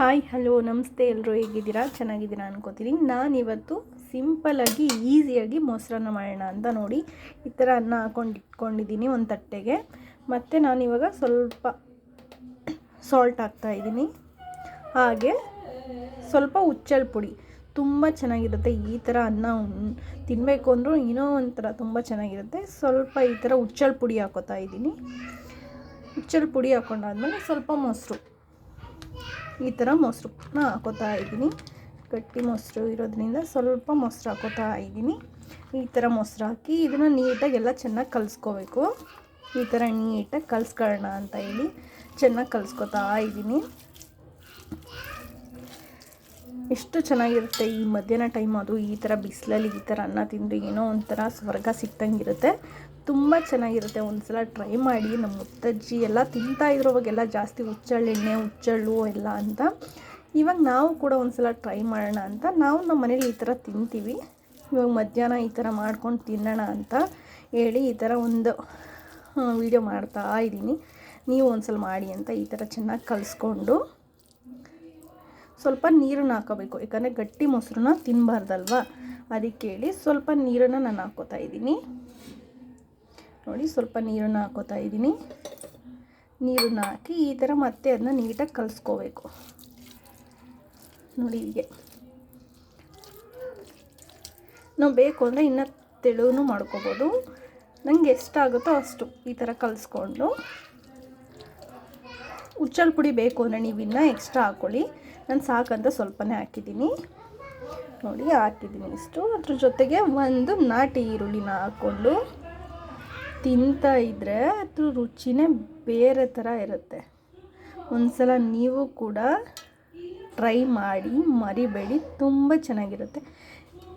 Hi, hello, ನಮಸ್ತೆ ಎಲ್ಲರೂ ಹೇಗಿದ್ದೀರಾ? ಚೆನ್ನಾಗಿದ್ದೀರಾ ಅನ್ಕೋತೀನಿ. ನಾನಿವತ್ತು ಸಿಂಪಲಾಗಿ ಈಸಿಯಾಗಿ ಮೊಸರನ್ನ ಮಾಡೋಣ ಅಂತ ನೋಡಿ ಈ ಥರ ಅನ್ನ ಹಾಕೊಂಡು ಇಟ್ಕೊಂಡಿದ್ದೀನಿ ಒಂದು ತಟ್ಟೆಗೆ. ಮತ್ತು ನಾನಿವಾಗ ಸ್ವಲ್ಪ ಸಾಲ್ಟ್ ಹಾಕ್ತಾಯಿದ್ದೀನಿ ಹಾಗೆ ಸ್ವಲ್ಪ ಹುಚ್ಚಲ್ ಪುಡಿ. ತುಂಬ ಚೆನ್ನಾಗಿರುತ್ತೆ ಈ ಥರ ಅನ್ನ ತಿನ್ನಬೇಕು ಅಂದರೂ ಏನೋ ಒಂಥರ ತುಂಬ ಚೆನ್ನಾಗಿರುತ್ತೆ. ಸ್ವಲ್ಪ ಈ ಥರ ಹುಚ್ಚಲ್ ಪುಡಿ ಹಾಕೋತಾ ಇದ್ದೀನಿ. ಹುಚ್ಚಲ್ ಪುಡಿ ಹಾಕೊಂಡಾದ್ಮೇಲೆ ಸ್ವಲ್ಪ ಮೊಸರು. ಈ ಥರ ಮೊಸರು ಹಾಕೋತಾ ಇದ್ದೀನಿ. ಗಟ್ಟಿ ಮೊಸರು ಇರೋದ್ರಿಂದ ಸ್ವಲ್ಪ ಮೊಸರು ಹಾಕೋತಾ ಇದ್ದೀನಿ. ಈ ಥರ ಮೊಸರು ಹಾಕಿ ಇದನ್ನು ನೀಟಾಗಿ ಎಲ್ಲ ಚೆನ್ನಾಗಿ ಕಲಿಸ್ಕೋಬೇಕು. ಈ ಥರ ನೀಟಾಗಿ ಕಲಿಸ್ಕೊಳ್ಳೋಣ ಅಂತ ಹೇಳಿ ಚೆನ್ನಾಗಿ ಕಲಿಸ್ಕೊತಾ ಇದ್ದೀನಿ. ಎಷ್ಟು ಚೆನ್ನಾಗಿರುತ್ತೆ ಈ ಮಧ್ಯಾಹ್ನ ಟೈಮ್ ಅದು, ಈ ಥರ ಬಿಸಿಲಲ್ಲಿ ಈ ಥರ ಅನ್ನ ತಿಂದರೆ ಏನೋ ಒಂಥರ ಸ್ವರ್ಗ ಸಿಕ್ತಂಗಿರುತ್ತೆ ತುಂಬ ಚೆನ್ನಾಗಿರುತ್ತೆ. ಒಂದ್ಸಲ ಟ್ರೈ ಮಾಡಿ ನಮ್ಮ ಮುತ್ತಜ್ಜಿ ಎಲ್ಲ ತಿಂತಾ ಅವಾಗೆಲ್ಲ ಜಾಸ್ತಿ ಹುಚ್ಚಳ್ಳೆಣ್ಣೆ ಹುಚ್ಚಳ್ಳು ಎಲ್ಲ ಅಂತ. ಇವಾಗ ನಾವು ಕೂಡ ಒಂದ್ಸಲ ಟ್ರೈ ಮಾಡೋಣ ಅಂತ. ನಾವು ನಮ್ಮ ಮನೇಲಿ ಈ ಥರ ತಿಂತೀವಿ. ಇವಾಗ ಮಧ್ಯಾಹ್ನ ಈ ಥರ ಮಾಡ್ಕೊಂಡು ತಿನ್ನೋಣ ಅಂತ ಹೇಳಿ ಈ ಥರ ಒಂದು ವೀಡಿಯೋ ಮಾಡ್ತಾ ಇದ್ದೀನಿ. ನೀವು ಒಂದ್ಸಲ ಮಾಡಿ ಅಂತ ಈ ಥರ ಚೆನ್ನಾಗಿ ಕಲಿಸ್ಕೊಂಡು. ಸ್ವಲ್ಪ ನೀರನ್ನು ಹಾಕೋಬೇಕು. ಯಾಕಂದರೆ ಗಟ್ಟಿ ಮೊಸರನ್ನ ತಿನ್ನಬಾರ್ದಲ್ವ ಅದಕ್ಕೆ ಹೇಳಿ ಸ್ವಲ್ಪ ನೀರನ್ನು ನಾನು ಹಾಕೋತಾ ಇದ್ದೀನಿ. ನೋಡಿ, ಸ್ವಲ್ಪ ನೀರನ್ನು ಹಾಕೋತಾ ಇದ್ದೀನಿ. ನೀರನ್ನು ಹಾಕಿ ಈ ಥರ ಮತ್ತೆ ಅದನ್ನ ನೀಟಾಗಿ ಕಲಿಸ್ಕೋಬೇಕು. ನೋಡಿ ಹೀಗೆ. ನಾವು ಬೇಕು ಅಂದರೆ ಇನ್ನು ತೆಳುವೂ ಮಾಡ್ಕೋಬೋದು. ನನಗೆ ಎಷ್ಟಾಗುತ್ತೋ ಅಷ್ಟು ಈ ಥರ ಕಲಿಸ್ಕೊಂಡು. ಹುಚ್ಚಲ್ ಪುಡಿ ಬೇಕು ಅಂದರೆ ನೀವು ಇನ್ನೂ ಎಕ್ಸ್ಟ್ರಾ ಹಾಕ್ಕೊಳ್ಳಿ ನಾನು ಸಾಕಂತ ಸ್ವಲ್ಪನೇ ಹಾಕಿದ್ದೀನಿ. ನೋಡಿ, ಹಾಕಿದ್ದೀನಿ ಇಷ್ಟು. ಅದ್ರ ಜೊತೆಗೆ ಒಂದು ನಾಟಿ ಈರುಳ್ಳಿನ ಹಾಕ್ಕೊಂಡು ತಿಂತಾ ಇದ್ದರೆ ಅದ್ರ ರುಚಿನೇ ಬೇರೆ ಥರ ಇರುತ್ತೆ. ಒಂದ್ಸಲ ನೀವು ಕೂಡ ಟ್ರೈ ಮಾಡಿ, ಮರಿಬೇಡಿ. ತುಂಬ ಚೆನ್ನಾಗಿರುತ್ತೆ.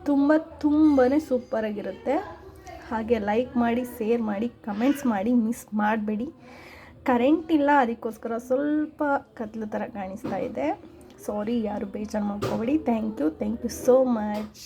ತುಂಬ ತುಂಬಾ ಸೂಪರಾಗಿರುತ್ತೆ. ಹಾಗೆ ಲೈಕ್ ಮಾಡಿ, ಶೇರ್ ಮಾಡಿ, ಕಮೆಂಟ್ಸ್ ಮಾಡಿ, ಮಿಸ್ ಮಾಡಬೇಡಿ. ಕರೆಂಟ್ ಇಲ್ಲ, ಅದಕ್ಕೋಸ್ಕರ ಸ್ವಲ್ಪ ಕತ್ಲು ಥರ ಕಾಣಿಸ್ತಾ ಇದೆ. ಸಾರಿ ಯಾರು ಬೇಜಾರು ಮಾಡ್ಕೋಬೇಡಿ. Thank you thank you so much